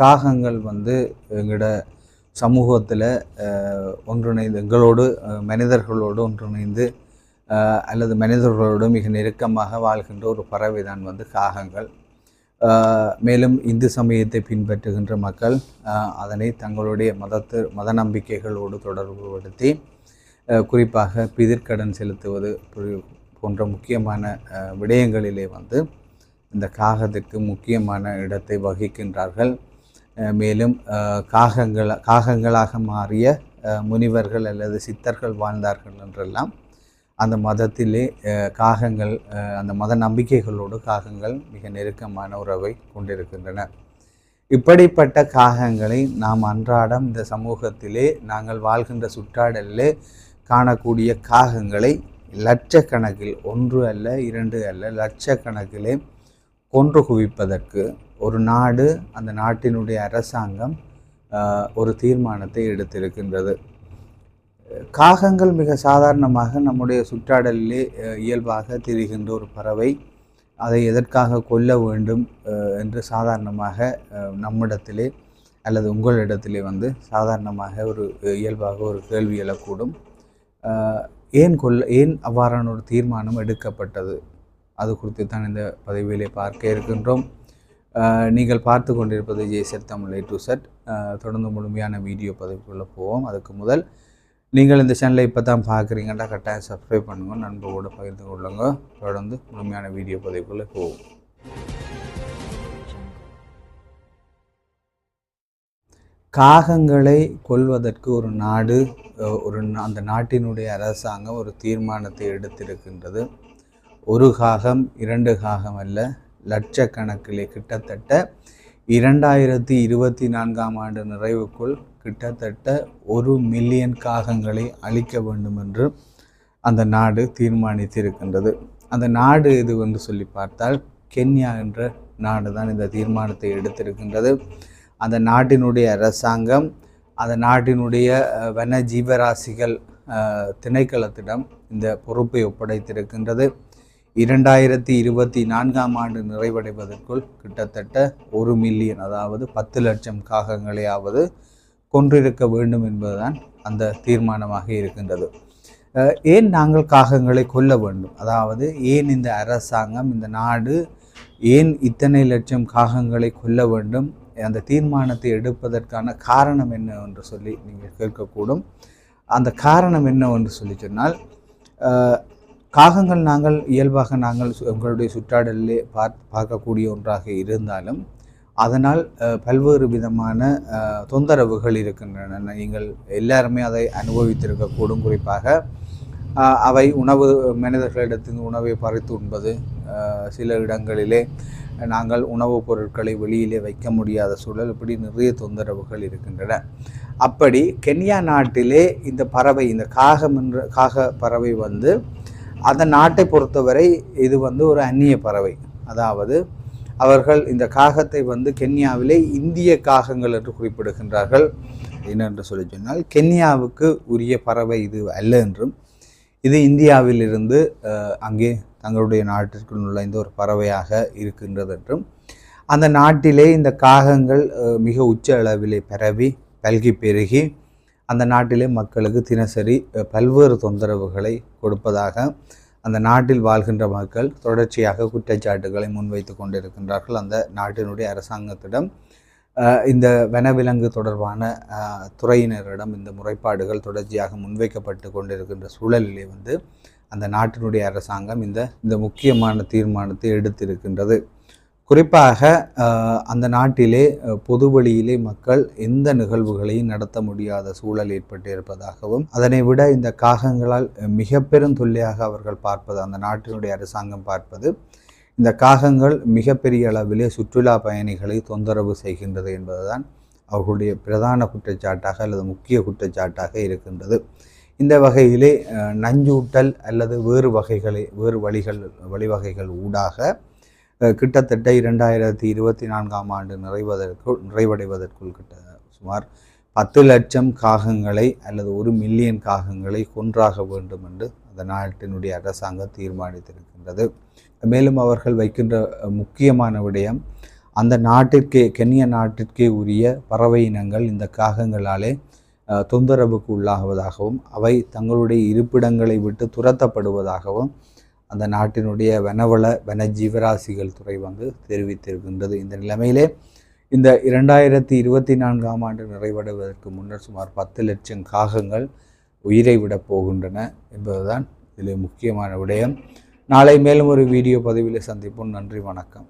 காகங்கள் வந்து எங்களோட சமூகத்தில் ஒன்றிணைந்து எங்களோடு மனிதர்களோடு ஒன்றிணைந்து அல்லது மனிதர்களோடு மிக நெருக்கமாக வாழ்கின்ற ஒரு பறவை தான் வந்து காகங்கள். மேலும் இந்து சமயத்தை பின்பற்றுகின்ற மக்கள் அதனை தங்களுடைய மதத்து மத நம்பிக்கைகளோடு தொடர்புபடுத்தி குறிப்பாக பிதிர்கடன் செலுத்துவது போன்ற முக்கியமான விடயங்களிலே வந்து இந்த காகத்திற்கு முக்கியமான இடத்தை வகிக்கின்றார்கள். மேலும் காகங்கள் காகங்களாக மாறிய முனிவர்கள் அல்லது சித்தர்கள் வாழ்ந்தார்கள் என்றெல்லாம் அந்த மதத்திலே காகங்கள் அந்த மத நம்பிக்கைகளோடு காகங்கள் மிக நெருக்கமான உறவை கொண்டிருக்கின்றன. இப்படிப்பட்ட காகங்களை நாம் அன்றாடம் இந்த சமூகத்திலே நாங்கள் வாழ்கின்ற சுற்றாடலிலே காணக்கூடிய காகங்களை லட்சக்கணக்கில் ஒன்று அல்ல இரண்டு அல்ல லட்சக்கணக்கிலே கொன்று குவிப்பதற்கு ஒரு நாடு அந்த நாட்டினுடைய அரசாங்கம் ஒரு தீர்மானத்தை எடுத்திருக்கின்றது. காகங்கள் மிக சாதாரணமாக நம்முடைய சுற்றாடலிலே இயல்பாக திரிகின்ற ஒரு பறவை. அதை எதற்காக கொல்ல வேண்டும் என்று சாதாரணமாக நம்மிடத்திலே அல்லது உங்களிடத்திலே வந்து சாதாரணமாக ஒரு இயல்பாக ஒரு கேள்வி எழக்கூடும். ஏன் கொல்ல ஏன் அவ்வாறான ஒரு தீர்மானம் எடுக்கப்பட்டது? அது குறித்து தான் இந்த பதவியிலே பார்க்க இருக்கின்றோம். நீங்கள் பார்த்து கொண்டிருப்பது ஜேசர் தமிழ் ஏ டு செட் தொடர்ந்து முழுமையான வீடியோ பதவிக்குள்ளே போவோம். அதுக்கு முதல் நீங்கள் இந்த சேனலை இப்போ தான் பார்க்குறீங்கன்னா கட்டாயம் சப்ஸ்கிரைப் பண்ணுங்க நண்பர்களோடு பகிர்ந்து கொள்ளுங்க. தொடர்ந்து முழுமையான வீடியோ பதவிக்குள்ளே போவோம். காகங்களை கொல்வதற்கு ஒரு நாடு ஒரு அந்த நாட்டினுடைய அரசாங்கம் ஒரு தீர்மானத்தை எடுத்திருக்கின்றது. ஒரு காகம் இரண்டு காகம் அல்ல லட்சக்கணக்கிலே கிட்டத்தட்ட இரண்டாயிரத்தி இருபத்தி நான்காம் ஆண்டு நிறைவுக்குள் கிட்டத்தட்ட ஒரு மில்லியன் காகங்களை அழிக்க வேண்டும் என்று அந்த நாடு தீர்மானித்திருக்கின்றது. அந்த நாடு எது என்று சொல்லி பார்த்தால் கென்யா என்ற நாடு தான் இந்த தீர்மானத்தை எடுத்திருக்கின்றது. அந்த நாட்டினுடைய அரசாங்கம் அந்த நாட்டினுடைய வன ஜீவராசிகள் திணைக்களத்திடம் இந்த பொறுப்பை ஒப்படைத்திருக்கின்றது. இரண்டாயிரத்தி இருபத்தி நான்காம் ஆண்டு நிறைவடைவதற்குள் கிட்டத்தட்ட ஒரு மில்லியன் அதாவது பத்து லட்சம் காகங்களையாவது கொன்றிருக்க வேண்டும் என்பதுதான் அந்த தீர்மானமாக இருக்கின்றது. ஏன் நாங்கள் காகங்களை கொல்ல வேண்டும்? அதாவது ஏன் இந்த அரசாங்கம் இந்த நாடு ஏன் இத்தனை லட்சம் காகங்களை கொல்ல வேண்டும்? அந்த தீர்மானத்தை எடுப்பதற்கான காரணம் என்ன என்று சொல்லி நீங்கள் கேட்கக்கூடும். அந்த காரணம் என்ன என்று சொல்லி சொன்னால் காகங்கள் நாங்கள் இயல்பாக நாங்கள் சு- எங்களுடைய சுற்றாடலிலே பார் பார்க்கக்கூடிய ஒன்றாக இருந்தாலும் அதனால் பல்வேறு விதமான தொந்தரவுகள் இருக்கின்றன. நீங்கள் எல்லாருமே அதை அனுபவித்திருக்கக்கூடும். குறிப்பாக அவை உணவு மனிதர்களிடத்திலிருந்து உணவை பறித்து உண்பது சில இடங்களிலே நாங்கள் உணவுப் பொருட்களை வெளியிலே வைக்க முடியாத சூழல் இப்படி நிறைய தொந்தரவுகள் இருக்கின்றன. அப்படி கென்யா நாட்டிலே இந்த பறவை இந்த காகம் என்ற காக பறவை வந்து அந்த நாட்டை பொறுத்தவரை இது வந்து ஒரு அந்நிய பறவை. அதாவது அவர்கள் இந்த காகத்தை வந்து கென்யாவிலே இந்திய காகங்கள் என்று குறிப்பிடுகின்றார்கள். என்னென்று சொல்லி சொன்னால் கென்யாவுக்கு உரிய பறவை இது அல்ல என்றும் இது இந்தியாவிலிருந்து அங்கே தங்களுடைய நாட்டிற்குள் நுழைந்த ஒரு பறவையாக இருக்கின்றது என்றும் அந்த நாட்டிலே இந்த காகங்கள் மிக உச்ச அளவிலே பரவி பல்கி பெருகி அந்த நாட்டிலே மக்களுக்கு தினசரி பல்வேறு தொந்தரவுகளை கொடுப்பதாக அந்த நாட்டில் வாழ்கின்ற மக்கள் தொடர்ச்சியாக குற்றச்சாட்டுகளை முன்வைத்து கொண்டிருக்கின்றார்கள். அந்த நாட்டினுடைய அரசாங்கத்திடம் இந்த வனவிலங்கு தொடர்பான துறையினரிடம் இந்த முறைப்பாடுகள் தொடர்ச்சியாக முன்வைக்கப்பட்டு கொண்டிருக்கின்ற சூழலிலே வந்து அந்த நாட்டினுடைய அரசாங்கம் இந்த இந்த முக்கியமான தீர்மானத்தை எடுத்திருக்கின்றது. குறிப்பாக அந்த நாட்டிலே பொது வழியிலே மக்கள் எந்த நிகழ்வுகளையும் நடத்த முடியாத சூழல் ஏற்பட்டிருப்பதாகவும் அதனை விட இந்த காகங்களால் மிக பெரும் தொல்லையாக அவர்கள் பார்ப்பது அந்த நாட்டினுடைய அரசாங்கம் பார்ப்பது இந்த காகங்கள் மிகப்பெரிய அளவிலே சுற்றுலா பயணிகளை தொந்தரவு செய்கின்றது என்பதுதான் அவர்களுடைய பிரதான குற்றச்சாட்டாக அல்லது முக்கிய குற்றச்சாட்டாக இருக்கின்றது. இந்த வகையிலே நஞ்சூட்டல் அல்லது வேறு வகைகளை வேறு வழிகள் வழிவகைகள் ஊடாக கிட்டத்தட்ட இரண்டாயிரத்தி இருபத்தி நான்காம் ஆண்டு நிறைவதற்குள் நிறைவடைவதற்குள் கிட்ட சுமார் பத்து லட்சம் காகங்களை அல்லது ஒரு மில்லியன் காகங்களை கொன்றாக வேண்டும் என்று அந்த நாட்டினுடைய அரசாங்கம் தீர்மானித்திருக்கின்றது. மேலும் அவர்கள் வைக்கின்ற முக்கியமான விடயம் அந்த நாட்டிற்கே கென்ய நாட்டிற்கே உரிய பறவை இனங்கள் இந்த காகங்களாலே தொந்தரவுக்கு உள்ளாகுவதாகவும் அவை தங்களுடைய இருப்பிடங்களை விட்டு துரத்தப்படுவதாகவும் அந்த நாட்டினுடைய வனவள வன ஜீவராசிகள் துறை வந்து தெரிவித்திருக்கின்றது. இந்த நிலைமையிலே இந்த இரண்டாயிரத்தி இருபத்தி நான்காம் ஆண்டு நிறைவடைவதற்கு முன்னர் சுமார் பத்து லட்சம் காகங்கள் உயிரை விடப் போகின்றன என்பதுதான் இதில் முக்கியமான விடயம். நாளை மேலும் ஒரு வீடியோ பதிவில் சந்திப்போம். நன்றி வணக்கம்.